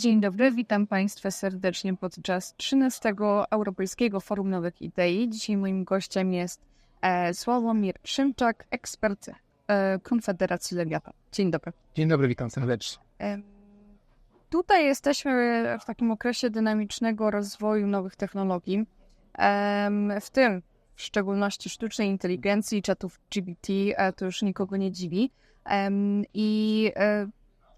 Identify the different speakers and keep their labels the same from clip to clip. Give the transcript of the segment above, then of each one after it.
Speaker 1: Dzień dobry, witam Państwa serdecznie podczas 13. Europejskiego Forum Nowych Idei. Dzisiaj moim gościem jest e, Sławomir Szymczak, ekspert e, Konfederacji Lewiata. Dzień dobry.
Speaker 2: Dzień dobry, witam serdecznie.
Speaker 1: E, tutaj jesteśmy w takim okresie dynamicznego rozwoju nowych technologii, w tym w szczególności sztucznej inteligencji, czatów GBT, e, to już nikogo nie dziwi. I e,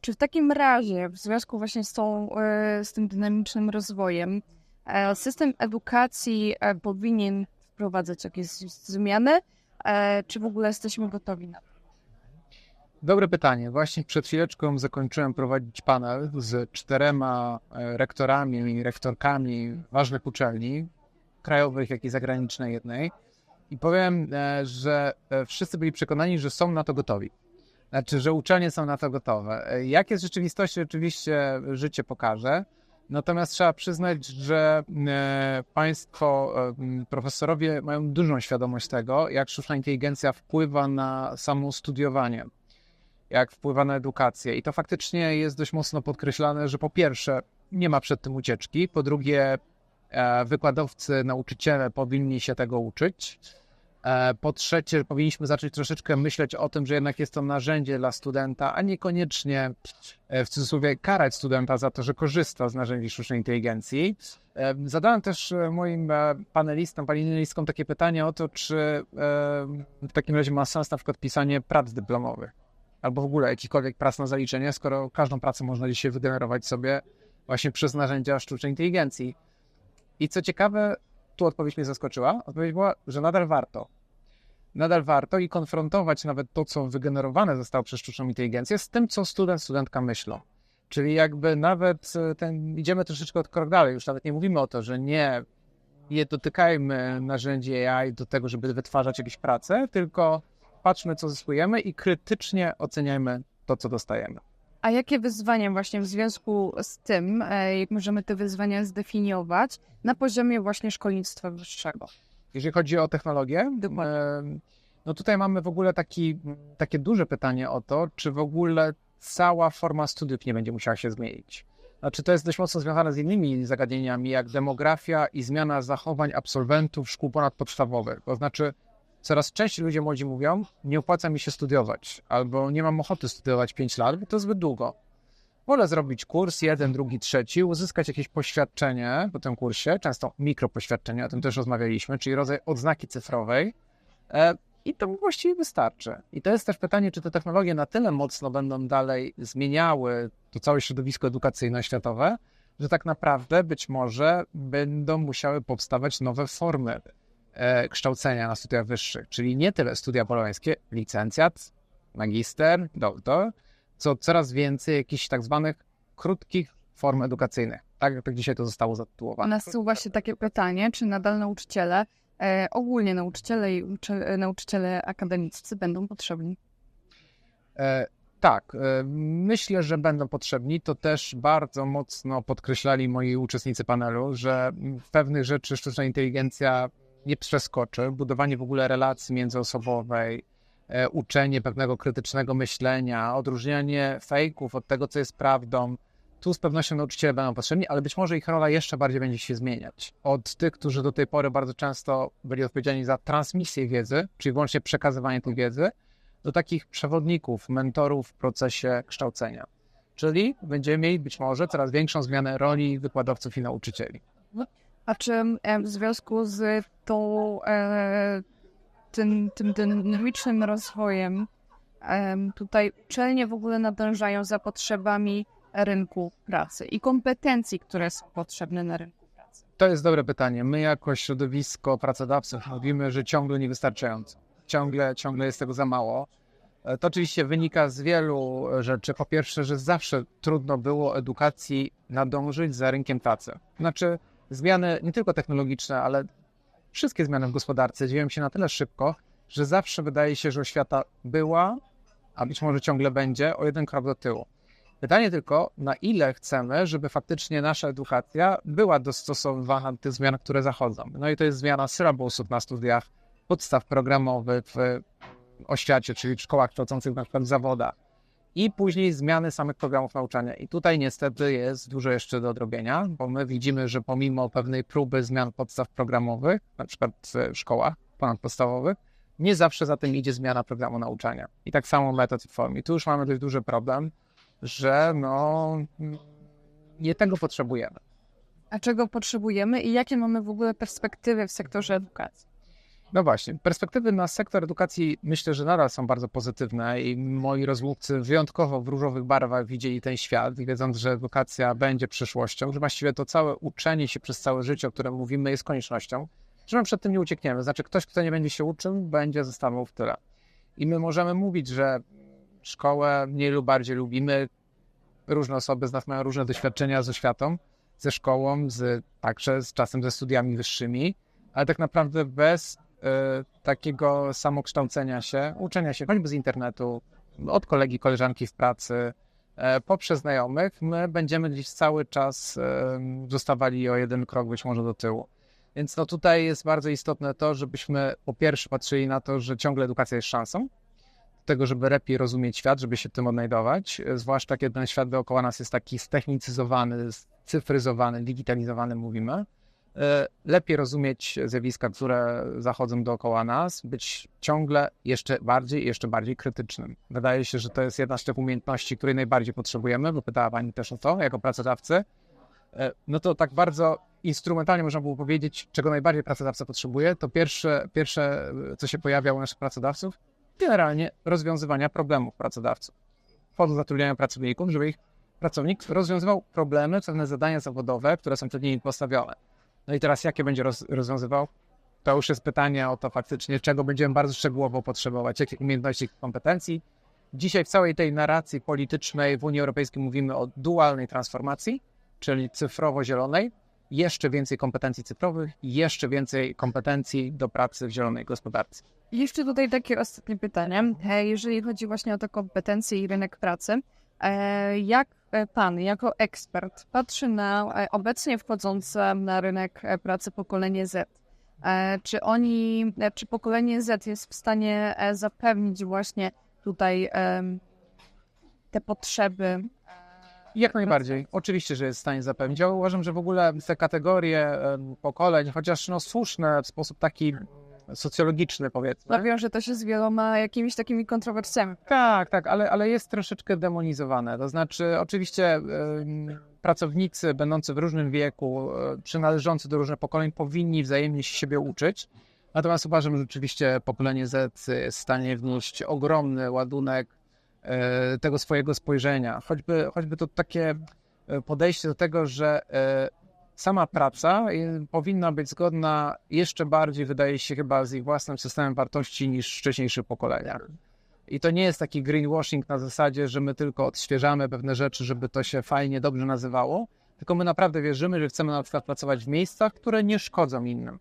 Speaker 1: czy w takim razie, w związku właśnie z, tą, e, z tym dynamicznym rozwojem, e, system edukacji e, powinien wprowadzać jakieś zmiany, czy w ogóle jesteśmy gotowi na to?
Speaker 2: Dobre pytanie. Właśnie przed chwileczką zakończyłem prowadzić panel z czterema rektorami i rektorkami ważnych uczelni, krajowych, jak i zagranicznej jednej. I powiem, że wszyscy byli przekonani, że są na to gotowi. Znaczy, że uczelnie są na to gotowe. Jak jest w rzeczywistości, oczywiście życie pokaże. Natomiast trzeba przyznać, że e, Państwo, e, profesorowie, mają dużą świadomość tego, jak sztuczna inteligencja wpływa na samo studiowanie, jak wpływa na edukację. I to faktycznie jest dość mocno podkreślane, że po pierwsze, nie ma przed tym ucieczki, po drugie, e, wykładowcy, nauczyciele powinni się tego uczyć. E, po trzecie, powinniśmy zacząć troszeczkę myśleć o tym, że jednak jest to narzędzie dla studenta, a niekoniecznie e, w cudzysłowie karać studenta za to, że korzysta z narzędzi sztucznej inteligencji. E, zadałem też moim panelistom, panelistkom takie pytanie o to, czy w takim razie ma sens na przykład pisanie prac dyplomowych albo w ogóle jakichkolwiek prac na zaliczenie, skoro każdą pracę można dzisiaj wygenerować sobie właśnie przez narzędzia sztucznej inteligencji. I co ciekawe, tu odpowiedź mnie zaskoczyła. Odpowiedź była, że nadal warto. Nadal warto i konfrontować nawet to, co wygenerowane zostało przez sztuczną inteligencję, z tym, co student, studentka myślą. Czyli jakby nawet e, ten, idziemy troszeczkę od krok dalej. Już nawet nie mówimy o to, że nie, nie dotykajmy narzędzi AI do tego, żeby wytwarzać jakieś prace, tylko patrzmy, co zyskujemy i krytycznie oceniajmy to, co dostajemy.
Speaker 1: A jakie wyzwania właśnie w związku z tym, e, jak możemy te wyzwania zdefiniować na poziomie właśnie szkolnictwa wyższego?
Speaker 2: Jeżeli chodzi o technologię, no tutaj mamy w ogóle taki, takie duże pytanie o to, czy w ogóle cała forma studiów nie będzie musiała się zmienić. Znaczy, to jest dość mocno związane z innymi zagadnieniami, jak demografia i zmiana zachowań absolwentów szkół ponadpodstawowych. To znaczy, coraz częściej ludzie młodzi mówią, nie opłaca mi się studiować, albo nie mam ochoty studiować 5 lat, bo to zbyt długo. Wolę zrobić kurs, jeden, drugi, trzeci, uzyskać jakieś poświadczenie po tym kursie, często mikropoświadczenie, o tym też rozmawialiśmy, czyli rodzaj odznaki cyfrowej e, i to właściwie wystarczy. I to jest też pytanie, czy te technologie na tyle mocno będą dalej zmieniały to całe środowisko edukacyjno-światowe, że tak naprawdę być może będą musiały powstawać nowe formy kształcenia na studiach wyższych, czyli nie tyle studia bolońskie, licencjat, magister, doktor, co coraz więcej jakichś tak zwanych krótkich form edukacyjnych. Tak jak dzisiaj to zostało zatytułowane.
Speaker 1: Nasuwa się takie pytanie, czy nadal nauczyciele, e, ogólnie nauczyciele i uczy, e, nauczyciele akademiccy będą potrzebni?
Speaker 2: E, tak, e, myślę, że będą potrzebni. To też bardzo mocno podkreślali moi uczestnicy panelu, że w pewnych rzeczy sztuczna inteligencja nie przeskoczy. Budowanie w ogóle relacji międzyosobowej, e, uczenie pewnego krytycznego myślenia, odróżnianie fejków od tego, co jest prawdą. Tu z pewnością nauczyciele będą potrzebni, ale być może ich rola jeszcze bardziej będzie się zmieniać. Od tych, którzy do tej pory bardzo często byli odpowiedzialni za transmisję wiedzy, czyli wyłącznie przekazywanie tej wiedzy, do takich przewodników, mentorów w procesie kształcenia. Czyli będziemy mieli być może coraz większą zmianę roli wykładowców i nauczycieli.
Speaker 1: A czy w związku z tą, e, tym, tym dynamicznym rozwojem tutaj uczelnie w ogóle nadążają za potrzebami rynku pracy i kompetencji, które są potrzebne na rynku pracy?
Speaker 2: To jest dobre pytanie. My jako środowisko pracodawców mówimy, że ciągle niewystarczająco. Ciągle, ciągle jest tego za mało. E, to oczywiście wynika z wielu rzeczy. Po pierwsze, że zawsze trudno było edukacji nadążyć za rynkiem pracy. Znaczy, zmiany nie tylko technologiczne, ale wszystkie zmiany w gospodarce dzieją się na tyle szybko, że zawsze wydaje się, że oświata była, a być może ciągle będzie, o jeden krok do tyłu. Pytanie tylko, na ile chcemy, żeby faktycznie nasza edukacja była dostosowywana do tych zmian, które zachodzą. No i to jest zmiana sylabusów na studiach, podstaw programowych w oświacie, czyli w szkołach kształcących na przykład w zawodach. I później zmiany samych programów nauczania. I tutaj niestety jest dużo jeszcze do odrobienia, bo my widzimy, że pomimo pewnej próby zmian podstaw programowych, na przykład w szkołach ponadpodstawowych, nie zawsze za tym idzie zmiana programu nauczania. I tak samo metod i form. I tu już mamy dość duży problem, że no, nie tego potrzebujemy.
Speaker 1: A czego potrzebujemy i jakie mamy w ogóle perspektywy w sektorze edukacji?
Speaker 2: No właśnie, perspektywy na sektor edukacji myślę, że nadal są bardzo pozytywne i moi rozmówcy wyjątkowo w różowych barwach widzieli ten świat, wiedząc, że edukacja będzie przyszłością, że właściwie to całe uczenie się przez całe życie, o którym mówimy, jest koniecznością, że my przed tym nie uciekniemy. Znaczy, ktoś, kto nie będzie się uczył, będzie zostawał w tyle. I my możemy mówić, że szkołę mniej lub bardziej lubimy. Różne osoby z nas mają różne doświadczenia z oświatą, ze szkołą, z, także z czasem ze studiami wyższymi, ale tak naprawdę bez takiego samokształcenia się, uczenia się choćby z internetu, od kolegi, koleżanki w pracy, e, poprzez znajomych, my będziemy gdzieś cały czas e, zostawali o jeden krok być może do tyłu. Więc no tutaj jest bardzo istotne to, żebyśmy po pierwsze patrzyli na to, że ciągle edukacja jest szansą, do tego, żeby lepiej rozumieć świat, żeby się tym odnajdować, e, zwłaszcza kiedy ten świat dookoła nas jest taki stechnicyzowany, cyfryzowany, digitalizowany, mówimy. E, Lepiej rozumieć zjawiska, które zachodzą dookoła nas, być ciągle jeszcze bardziej jeszcze bardziej krytycznym. Wydaje się, że to jest jedna z tych umiejętności, której najbardziej potrzebujemy, bo pytała Pani też o to, jako pracodawcy. E, No to tak bardzo instrumentalnie można było powiedzieć, czego najbardziej pracodawca potrzebuje, to pierwsze, pierwsze co się pojawia u naszych pracodawców, generalnie rozwiązywania problemów pracodawców. Po to zatrudniają pracowników, żeby ich pracownik rozwiązywał problemy, pewne zadania zawodowe, które są przed nimi postawione. No i teraz jakie będzie roz, rozwiązywał? To już jest pytanie o to faktycznie, czego będziemy bardzo szczegółowo potrzebować, jakich umiejętności, kompetencji. Dzisiaj w całej tej narracji politycznej w Unii Europejskiej mówimy o dualnej transformacji, czyli cyfrowo-zielonej, jeszcze więcej kompetencji cyfrowych, jeszcze więcej kompetencji do pracy w zielonej gospodarce.
Speaker 1: Jeszcze tutaj takie ostatnie pytanie. Jeżeli chodzi właśnie o te kompetencje i rynek pracy, jak e, pan jako ekspert patrzy na e, obecnie wchodzące na rynek e, pracy pokolenie Z? E, Czy oni, e, czy pokolenie Z jest w stanie e, zapewnić właśnie tutaj te potrzeby?
Speaker 2: Jak najbardziej. Oczywiście, że jest w stanie zapewnić. Ja uważam, że w ogóle te kategorie pokoleń, chociaż no słuszne w sposób taki socjologiczny powiedzmy.
Speaker 1: No wiąże to się z wieloma jakimiś takimi kontrowersjami.
Speaker 2: Tak, tak, ale, ale jest troszeczkę demonizowane. To znaczy, oczywiście pracownicy będący w różnym wieku, e, przynależący do różnych pokoleń, powinni wzajemnie się siebie uczyć. Natomiast uważam, że rzeczywiście pokolenie Z jest w stanie wnieść ogromny ładunek e, tego swojego spojrzenia. Choćby, choćby to takie e, podejście do tego, że sama praca e, powinna być zgodna jeszcze bardziej, wydaje się, chyba z ich własnym systemem wartości niż w wcześniejszych pokoleniach. I to nie jest taki greenwashing na zasadzie, że my tylko odświeżamy pewne rzeczy, żeby to się fajnie, dobrze nazywało, tylko my naprawdę wierzymy, że chcemy na przykład pracować w miejscach, które nie szkodzą innym.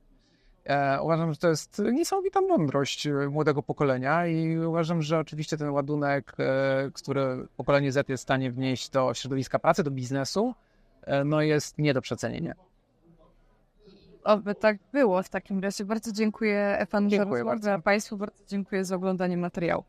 Speaker 2: E, uważam, że to jest niesamowita mądrość e, młodego pokolenia i uważam, że oczywiście ten ładunek, e, który pokolenie Z jest w stanie wnieść do środowiska pracy, do biznesu, no jest nie do przecenienia.
Speaker 1: Oby tak było w takim razie. Bardzo dziękuję panu za
Speaker 2: Dziękuję
Speaker 1: rozmowę,
Speaker 2: bardzo.
Speaker 1: a państwu bardzo dziękuję za oglądanie materiału.